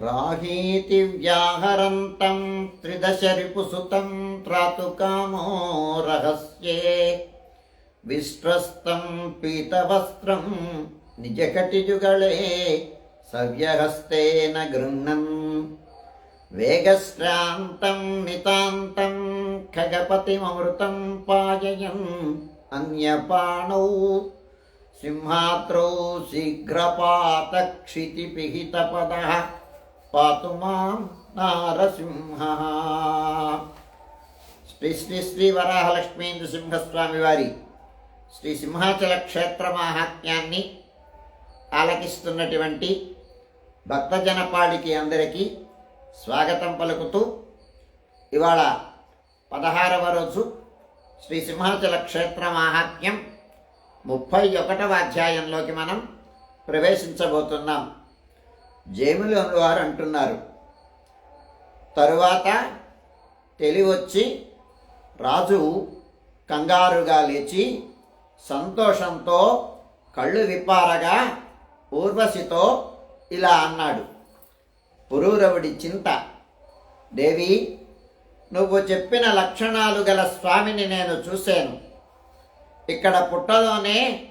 రాహీతి వ్యాహరంతం త్రిదశ రిపుసుతం త్రాతుకామో రహస్యే. విశ్రస్తం పీతవస్త్రం నిజకటిజుగళే సవ్యహస్తేన గృహ్ణన్ వేగశ్రాంతం నితాంతం ఖగపతిమృతం పాయయం అన్యపాణౌ. సింహాద్రౌ శీఘ్రపాతక్షితిపిహితపద. పాతు మాం నారసింహ. శ్రీ శ్రీ శ్రీ వరాహలక్ష్మీంద్ర సింహస్వామి వారి శ్రీ సింహాచల క్షేత్ర మాహాత్మ్యాన్ని ఆలకిస్తున్నటువంటి భక్తజనపాడికి అందరికీ స్వాగతం పలుకుతూ ఇవాళ పదహారవ రోజు శ్రీ సింహాచల క్షేత్ర మాహాత్మ్యం ముప్పై ఒకటవ అధ్యాయంలోకి మనం ప్రవేశించబోతున్నాం. జేములోని వారు అంటున్నారు. తరువాత తెలివొచ్చి రాజు కంగారుగా లేచి సంతోషంతో కళ్ళు విప్పారగా ఊర్వశితో ఇలా అన్నాడు. పురూరవుడి చింత దేవి నువ్వు చెప్పిన లక్షణాలు గల స్వామిని నేను చూశాను. ఇక్కడ పుట్టలోనే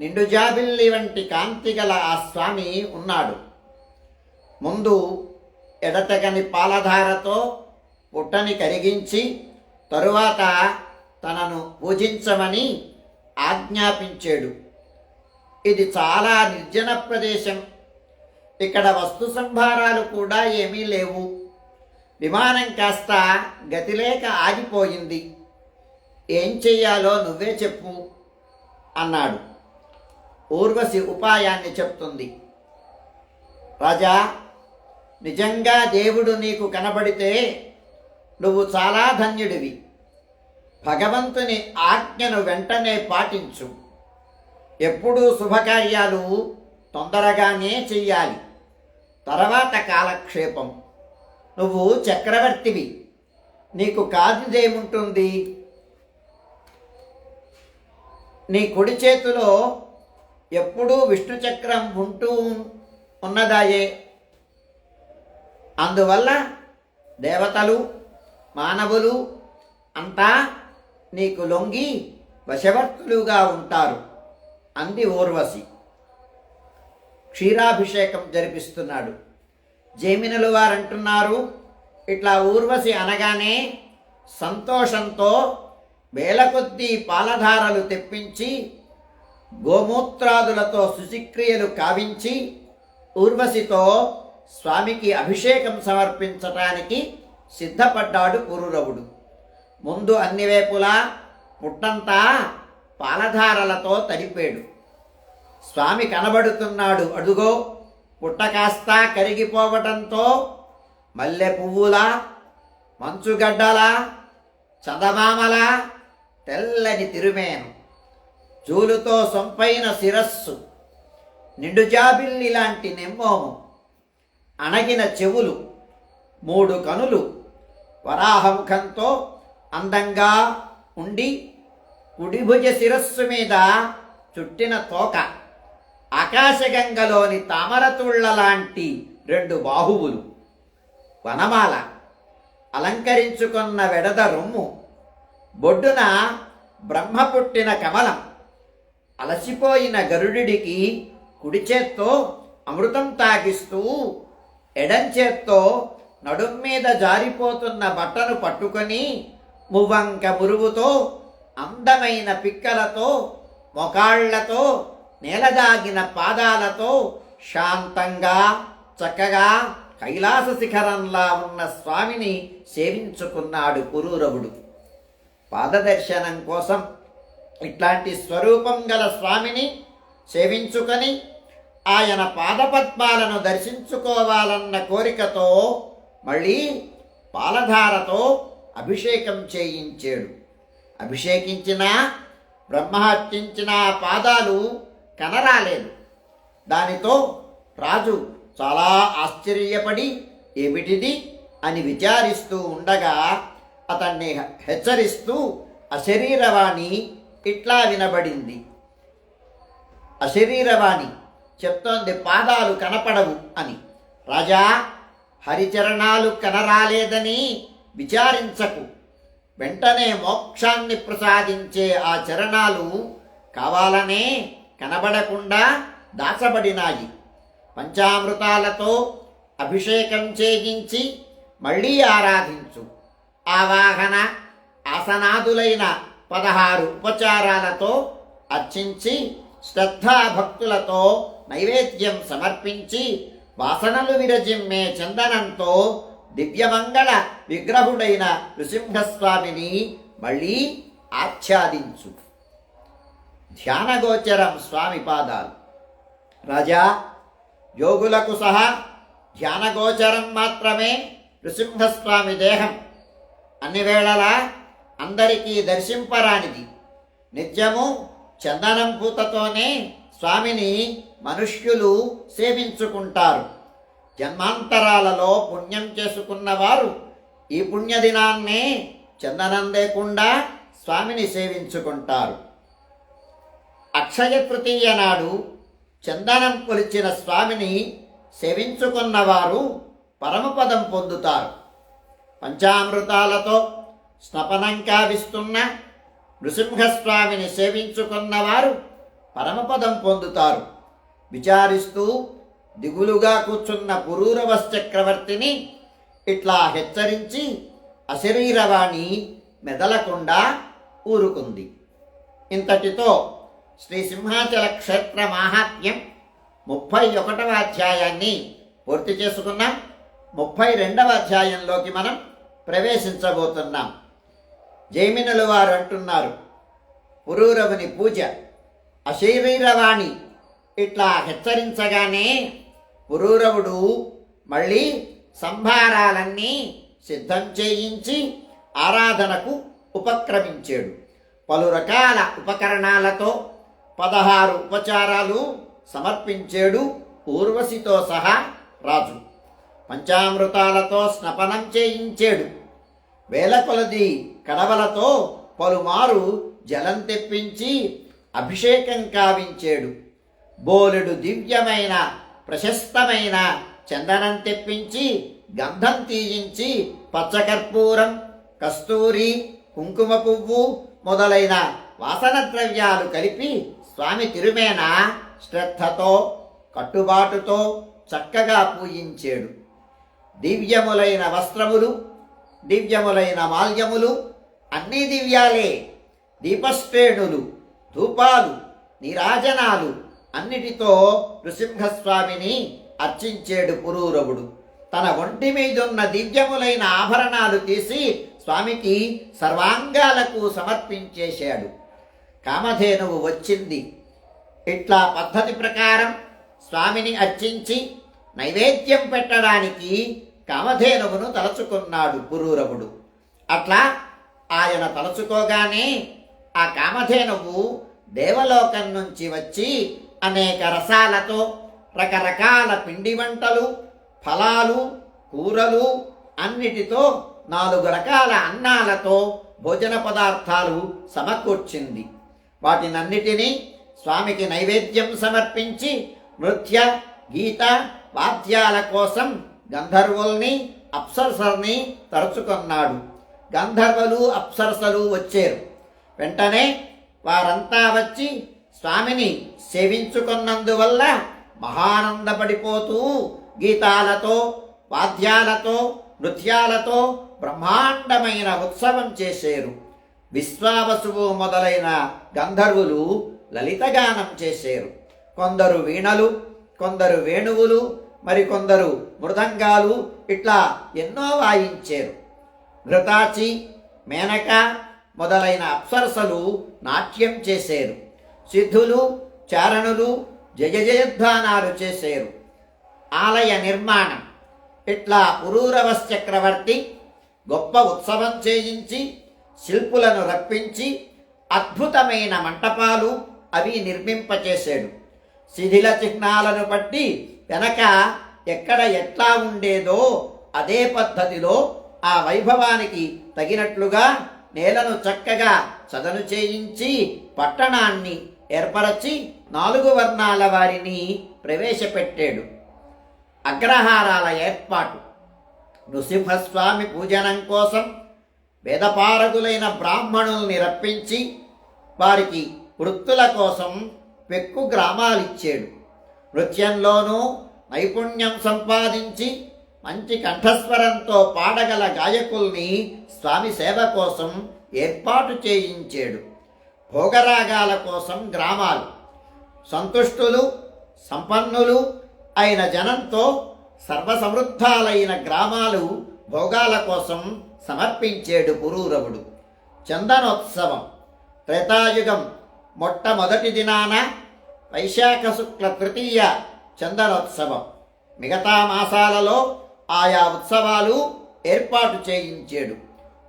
నిండు జాబిల్లి వంటి కాంతి గల ఆ స్వామి ఉన్నాడు. ముందు ఎడతెగని పాలధారతో పుట్టని కరిగించి తరువాత తనను పూజించమని ఆజ్ఞాపించాడు. ఇది చాలా నిర్జన ప్రదేశం. ఇక్కడ వస్తు సంభారాలు కూడా ఏమీ లేవు. విమానం కాస్త గతిలేక ఆగిపోయింది. ఏం చెయ్యాలో నువ్వే చెప్పు అన్నాడు. ఊర్వశి ఉపాయాన్ని చెప్తుంది. రాజా నిజంగా దేవుడు నీకు కనబడితే నువ్వు చాలా ధన్యుడివి. భగవంతుని ఆజ్ఞను వెంటనే పాటించు. ఎప్పుడూ శుభకార్యాలు తొందరగానే చెయ్యాలి. తర్వాత కాలక్షేపం. నువ్వు చక్రవర్తివి. నీకు కాదుదేముంటుంది? నీ కుడి చేతిలో ఎప్పుడూ విష్ణు చక్రం ఉంటూ ఉన్నదాయే. అందువల్ల దేవతలు మానవులు అంతా నీకు లొంగి వశవర్తులుగా ఉంటారు. అంది ఊర్వశి. క్షీరాభిషేకం జరిపిస్తున్నాడు. జైమినులు వారంటున్నారు ఇట్లా ఊర్వశి అనగానే సంతోషంతో వేల కొద్దీ పాలధారలు తెప్పించి గోమూత్రాదులతో శుచిక్రియలు కావించి ఊర్వశితో స్వామికి అభిషేకం సమర్పించటానికి సిద్ధపడ్డాడు పురురవుడు ముందు అన్ని వైపులా పుట్టంతా పాలధారలతో తడిపాడు. స్వామి కనబడుతున్నాడు. అడుగో పుట్ట కాస్త కరిగిపోవటంతో మల్లె పువ్వులా మంచుగడ్డలా చదమామలా తెల్లని తిరుమేను. జూలుతో సొంపైన శిరస్సు నిండుజాబిల్లి లాంటి నెమ్మోము. అణగిన చెవులు మూడు కనులు వరాహముఖంతో అందంగా ఉండి కుడిభుజ శిరస్సు మీద చుట్టిన తోక ఆకాశగంగలోని తామరతుళ్ళ లాంటి రెండు బాహువులు వనమాల అలంకరించుకున్న వెడద రొమ్ము బొడ్డున బ్రహ్మ పుట్టిన కమలం అలసిపోయిన గరుడికి కుడిచేత్తో అమృతం తాగిస్తూ ఎడంచేత్తో నడుం మీద జారిపోతున్న బట్టను పట్టుకొని మువ్వంక మురుగుతో అందమైన పిక్కలతో మొకాళ్ళతో నేలదాగిన పాదాలతో శాంతంగా చక్కగా కైలాస శిఖరంలా ఉన్న స్వామిని సేవించుకున్నాడు పురూరవుడు. పాదదర్శనం కోసం ఇట్లాంటి స్వరూపం గల స్వామిని సేవించుకొని ఆయన పాదపద్మాలను దర్శించుకోవాలన్న కోరికతో మళ్ళీ పాలధారతో అభిషేకం చేయించాడు. అభిషేకించిన బ్రహ్మహత్యించిన పాదాలు కనరాలేదు. దానితో రాజు చాలా ఆశ్చర్యపడి ఏమిటిది? అని విచారిస్తూ ఉండగా అతన్ని హెచ్చరిస్తూ అశరీరవాణి ఇట్లా వినబడింది. అశరీరవాణి చెప్తోంది పాదాలు కనపడవు అని. రాజా హరిచరణాలు కనరాలేదని విచారించకు. వెంటనే మోక్షాన్ని ప్రసాదించే ఆ చరణాలు కావాలనే కనబడకుండా దాచబడినాయి. పంచామృతాలతో అభిషేకం చేయించి మళ్ళీ ఆరాధించు. ఆవాహన ఆసనాదులైన పదహారు ఉపచారాలతో అర్చించి శ్రద్ధాభక్తులతో నైవేద్యం సమర్పించి వాసనలు విరజిమ్మే చందనంతో దివ్యమంగళ విగ్రహుడైన నృసింహస్వామిని మళ్ళీ ఆచ్ఛాదించు. ధ్యానగోచరం స్వామి పాదాలు. రాజా యోగులకు సహా ధ్యానగోచరం మాత్రమే నృసింహస్వామి దేహం. అన్ని వేళలా అందరికీ దర్శింపరానిది. నిత్యము చందనం పూతతోనే స్వామిని మనుష్యులు సేవించుకుంటారు. జన్మాంతరాలలో పుణ్యం చేసుకున్నవారు ఈ పుణ్యదినాన్నే చందనం లేకుండా స్వామిని సేవించుకుంటారు. అక్షయ తృతీయ నాడు చందనం కొలిచిన స్వామిని సేవించుకున్నవారు పరమపదం పొందుతారు. పంచామృతాలతో స్నపనం కావిస్తున్న నృసింహస్వామిని సేవించుకున్నవారు పరమపదం పొందుతారు. విచారిస్తూ దిగులుగా కూర్చున్న పురూరవస్ చక్రవర్తిని ఇట్లా హెచ్చరించి అశరీరవాణి మెదలకుండా ఊరుకుంది. ఇంతటితో శ్రీ సింహాచల క్షేత్ర మాహాత్మ్యం ముప్పై ఒకటవ అధ్యాయాన్ని పూర్తి చేసుకున్నాం. ముప్పై రెండవ అధ్యాయంలోకి మనం ప్రవేశించబోతున్నాం. జైమినుల వారు అంటున్నారు పురూరవుని పూజ అశరీరవాణి. ఇట్లా హెచ్చరించగానే పురూరవుడు మళ్ళీ సంభారాలన్నీ సిద్ధం చేయించి ఆరాధనకు ఉపక్రమించాడు. పలు రకాల ఉపకరణాలతో పదహారు ఉపచారాలు సమర్పించాడు ఊర్వశితో సహా రాజు. పంచామృతాలతో స్నపనం చేయించాడు. వేల కొలది కడవలతో పలుమారు జలం తెప్పించి అభిషేకం కావించాడు. బోలెడు దివ్యమైన ప్రశస్తమైన చందనం తెప్పించి గంధం తీయించి పచ్చకర్పూరం కస్తూరి కుంకుమ పువ్వు మొదలైన వాసన ద్రవ్యాలు కలిపి స్వామి తిరుమేన శ్రద్ధతో కట్టుబాటుతో చక్కగా పూజించాడు. దివ్యములైన వస్త్రములు దివ్యములైన మాల్యములు అన్ని దివ్యాలే దీపశ్రేణులు ధూపాలు నీరాజనాలు అన్నిటితో నృసింహస్వామిని అర్చించాడు పురూరవుడు. తన ఒంటి మీదున్న దివ్యములైన ఆభరణాలు తీసి స్వామికి సర్వాంగాలకు సమర్పించేశాడు. కామధేనువు వచ్చింది. ఇట్లా పద్ధతి ప్రకారం స్వామిని అర్చించి నైవేద్యం పెట్టడానికి కామధేనువును తలచుకున్నాడు పురూరవుడు అట్లా ఆయన తలచుకోగానే ఆ కామధేనువు దేవలోకం నుంచి వచ్చి అనేక రసాలతో రకరకాల పిండి వంటలు ఫలాలు కూరలు అన్నిటితో నాలుగు రకాల అన్నాలతో భోజన పదార్థాలు సమకూర్చింది. వాటినన్నిటినీ స్వామికి నైవేద్యం సమర్పించి నృత్య గీత వాద్యాల కోసం గంధర్వుల్ని అప్సరసల్ని తరచుకున్నాడు. గంధర్వులు అప్సరసలు వచ్చారు. వెంటనే వారంతా వచ్చి స్వామిని సేవించుకున్నందువల్ల మహానందపడిపోతూ గీతాలతో వాద్యాలతో నృత్యాలతో బ్రహ్మాండమైన ఉత్సవం చేశారు విశ్వావసువు మొదలైన గంధర్వులు లలితగానం చేశారు కొందరు వీణలు కొందరు వేణువులు మరికొందరు మృదంగాలు ఇట్లా ఎన్నో వాయించారు. ఘృతాచి మేనక మొదలైన అప్సరసలు నాట్యం చేశారు. సిద్ధులు చారణులు జయ జయధ్వానాలు చేశారు. ఆలయ నిర్మాణం ఇట్లా పురూరవస్ చక్రవర్తి గొప్ప ఉత్సవం చేయించి శిల్పులను రప్పించి అద్భుతమైన మంటపాలు అవి నిర్మింపచేశాడు. శిథిల చిహ్నాలను బట్టి వెనక ఎక్కడ ఎట్లా ఉండేదో అదే పద్ధతిలో ఆ వైభవానికి తగినట్లుగా నేలను చక్కగా చదను చేయించి పట్టణాన్ని ఏర్పరచి నాలుగు వర్ణాల వారిని ప్రవేశపెట్టాడు. అగ్రహారాల ఏర్పాటు. నృసింహస్వామి పూజనం కోసం వేదపారగులైన బ్రాహ్మణుల్ని రప్పించి వారికి వృత్తుల కోసం పెక్కు గ్రామాలిచ్చాడు. నృత్యంలోనూ నైపుణ్యం సంపాదించి మంచి కంఠస్వరంతో పాడగల గాయకుల్ని స్వామి సేవ కోసం ఏర్పాటు చేయించాడు. భోగరాగాల కోసం గ్రామాలు. సంతుష్టులు సంపన్నులు అయిన జనంతో సర్వసమృద్ధాలైన గ్రామాలు భోగాల కోసం సమర్పించేడు పురూరవుడు చందనోత్సవం. త్రేతాయుగం మొట్టమొదటి దినాన వైశాఖ శుక్ల తృతీయ చందనోత్సవం. మిగతా మాసాలలో ఆయా ఉత్సవాలు ఏర్పాటు చేయించాడు.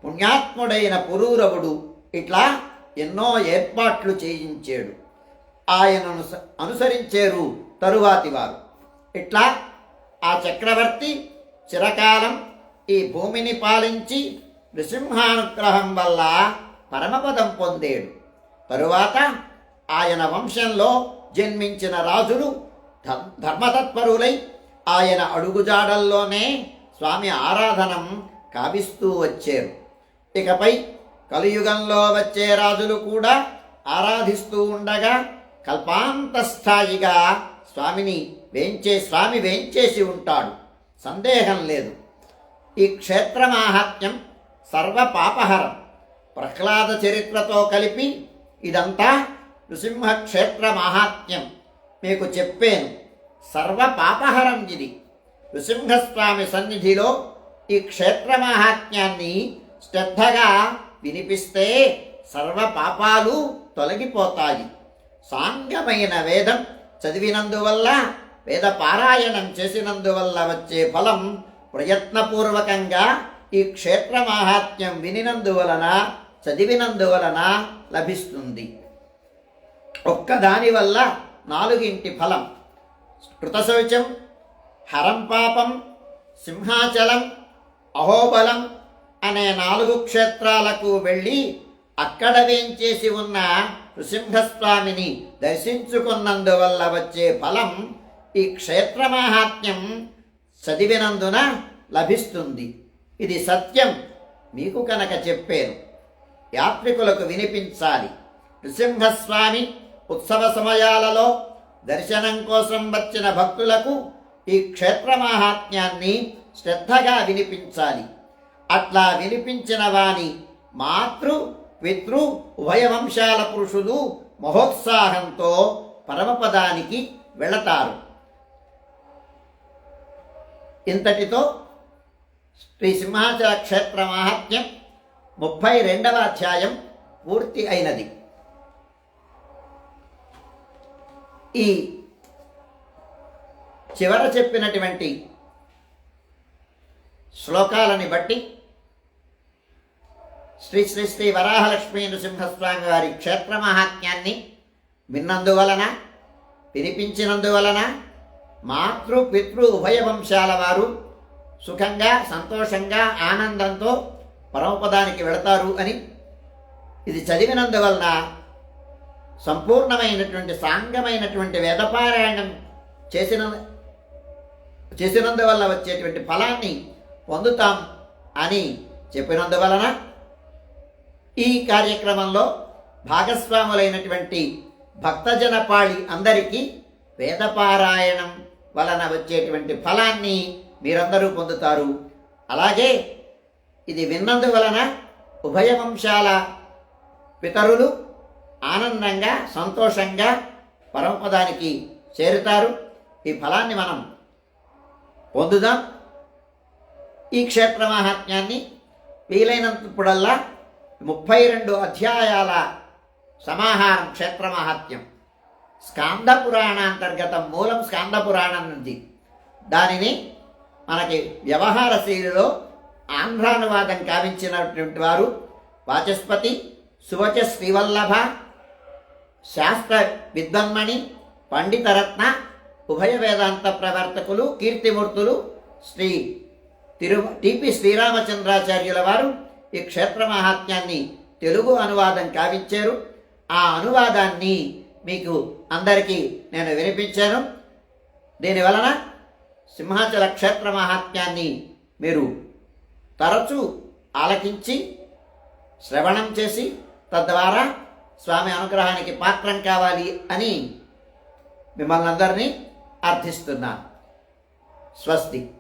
పుణ్యాత్ముడైన పురూరవుడు ఇట్లా ఎన్నో ఏర్పాట్లు చేయించాడు. ఆయనను అనుసరించారు అనుసరించేరు తరువాతి వారు. ఇట్లా ఆ చక్రవర్తి చిరకాలం ఈ భూమిని పాలించి నృసింహానుగ్రహం వల్ల పరమపదం పొందేడు. తరువాత ఆయన వంశంలో జన్మించిన రాజులు ధర్మతత్పరులై ఆయన అడుగుజాడల్లోనే స్వామి ఆరాధనం కావిస్తూ వచ్చారు. ఇకపై కలియుగంలో వచ్చే రాజులు కూడా ఆరాధిస్తూ ఉండగా కల్పాంత స్థాయిగా స్వామిని వేంచే స్వామి వేంచేసి ఉంటాడు. సందేహం లేదు. ఈ క్షేత్ర మాహాత్మ్యం సర్వ పాపహరం ప్రహ్లాద చరిత్రతో కలిపి ఇదంతా నృసింహ క్షేత్ర మీకు చెప్పాను సర్వ పాపహరం ఇది. నృసింహస్వామి సన్నిధిలో ఈ క్షేత్ర మాహాత్మ్యాన్ని శ్రద్ధగా వినిపిస్తే సర్వ పాపాలు తొలగిపోతాయి. సాంగమైన వేదం చదివినందువల్ల వేద పారాయణం చేసినందువల్ల వచ్చే ఫలం ప్రయత్నపూర్వకంగా ఈ క్షేత్ర మాహాత్మ్యం వినినందువలన చదివినందువలన లభిస్తుంది. ఒక్కదాని వల్ల నాలుగింటి ఫలం. కృతశౌచం హరం పాపం సింహాచలం అహోబలం అనే నాలుగు క్షేత్రాలకు వెళ్ళి అక్కడ వేంచేసి ఉన్న నృసింహస్వామిని దర్శించుకున్నందువల్ల వచ్చే ఫలం ఈ క్షేత్రమాహాత్మ్యం చదివినందున లభిస్తుంది. ఇది సత్యం. మీకు కనుక చెప్పాను. యాత్రికులకు వినిపించాలి. నృసింహస్వామి ఉత్సవ సమయాలలో దర్శనం కోసం వచ్చిన భక్తులకు ఈ క్షేత్ర మాహాత్మ్యాన్ని శ్రద్ధగా వినిపించాలి. అట్లా వినిపించిన వాని మాతృ పితృ ఉభయ వంశాల పురుషులు మహోత్సాహంతో పరమపదానికి వెళతారు. ఇంతటితో శ్రీ సింహాచల క్షేత్ర మాహాత్మ్యం ముప్పై రెండవ అధ్యాయం పూర్తి అయినది. ఈ చివర చెప్పినటువంటి శ్లోకాలని బట్టి శ్రీ శ్రీ శ్రీ వరాహలక్ష్మీ నృసింహస్వామి వారి క్షేత్ర మహాత్మ్యాన్ని విన్నందువలన వినిపించినందువలన మాతృ పితృ ఉభయ వంశాల వారు సుఖంగా సంతోషంగా ఆనందంతో పరమపదానికి వెళతారు అని ఇది చదివినందువలన సంపూర్ణమైనటువంటి సాంగమైనటువంటి వేదపారాయణం చేసిన చేసినందువల్ల వచ్చేటువంటి ఫలాన్ని పొందుతాం అని చెప్పినందువలన ఈ కార్యక్రమంలో భాగస్వాములైనటువంటి భక్తజనపాళి అందరికీ వేదపారాయణం వలన వచ్చేటువంటి ఫలాన్ని మీరందరూ పొందుతారు. అలాగే ఇది విన్నందువలన ఉభయ వంశాల పితరులు ఆనందంగా సంతోషంగా పరమపదానికి చేరుతారు. ఈ ఫలాన్ని మనం పొందుదాం. ఈ క్షేత్ర మహాత్మ్యాన్ని వీలైనంతప్పుడల్లా ముప్పై రెండు అధ్యాయాల సమాహారం క్షేత్ర మహాత్మ్యం. స్కాంద పురాణాంతర్గతం మూలం స్కాంద పురాణం నుంచి దానిని మనకి వ్యవహార శైలిలో ఆంధ్రానువాదం కావించినటువంటి వారు వాచస్పతి సువచ శ్రీవల్లభ శాస్త్ర విద్వన్మణి పండితరత్న ఉభయ వేదాంత ప్రవర్తకులు కీర్తిమూర్తులు శ్రీ తిరు టిపి శ్రీరామచంద్రాచార్యుల వారు ఈ క్షేత్ర మహాత్మ్యాన్ని తెలుగు అనువాదం కావించారు. ఆ అనువాదాన్ని మీకు అందరికీ నేను వినిపించాను. దీనివలన సింహాచల క్షేత్ర మహాత్మ్యాన్ని మీరు తరచూ ఆలకించి శ్రవణం చేసి తద్వారా స్వామి అనుగ్రహానికి పాత్రం కావాలి అని మిమ్మల్ని అందరినీ అర్థిస్తున్నాను. స్వస్తి.